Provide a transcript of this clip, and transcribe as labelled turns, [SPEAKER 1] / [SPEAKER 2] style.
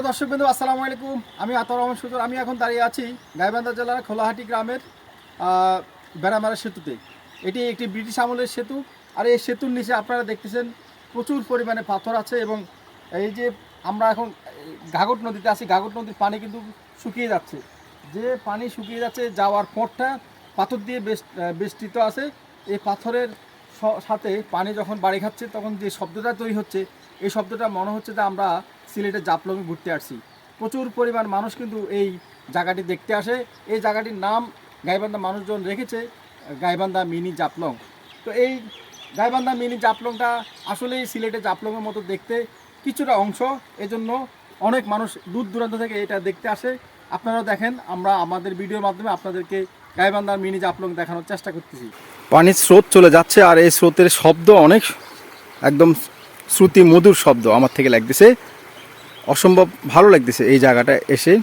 [SPEAKER 1] প্রিয় দর্শক বিন্দু আসসালামু আলাইকুম। আমি আতর রহমান সুতর। আমি এখন দাঁড়িয়ে আছি গাইবান্ধা জেলার খোলাহাটি গ্রামের বেড়ামারা সেতুতে। এটি একটি ব্রিটিশ আমলের সেতু। আর এই সেতুর নিচে আপনারা দেখতেছেন প্রচুর পরিমাণে পাথর আছে এবং এই যে আমরা এখন ঘাঘট নদীতে আছি, ঘাঘট নদীর পানি কিন্তু শুকিয়ে যাচ্ছে। যে পানি শুকিয়ে যাচ্ছে যাওয়ার পথটা পাথর দিয়ে বেষ্টিত আছে। এই পাথরের সাথে পানি যখন বাড়ি খাচ্ছে, তখন যে শব্দটা তৈরি হচ্ছে, এই শব্দটা মনে হচ্ছে যে আমরা সিলেটের জাপলমে ঘুরতে আসছি। প্রচুর পরিমাণ মানুষ কিন্তু এই জায়গাটি দেখতে আসে। এই জায়গাটির নাম গাইবান্ধা মানুষজন রেখেছে, গাইবান্ধা মিনি জাপলং তো এই গাইবান্ধা মিনি জাপলংটা আসলেই সিলেটের জাপলংয়ের মতো দেখতে কিছুটা অংশ। এজন্য অনেক মানুষ দূর দূরান্ত থেকে এটা দেখতে আসে। আপনারা দেখেন, আমরা আমাদের ভিডিওর মাধ্যমে আপনাদেরকে গাইবান্ধার মিনি জাপলং দেখানোর চেষ্টা করতেছি। পানির স্রোত চলে যাচ্ছে আর এই স্রোতের শব্দ অনেক একদম শ্রুতি মধুর শব্দ আমার থেকে লাগতেছে। অসম্ভব ভালো লাগতেছে এই জায়গাটা এসে।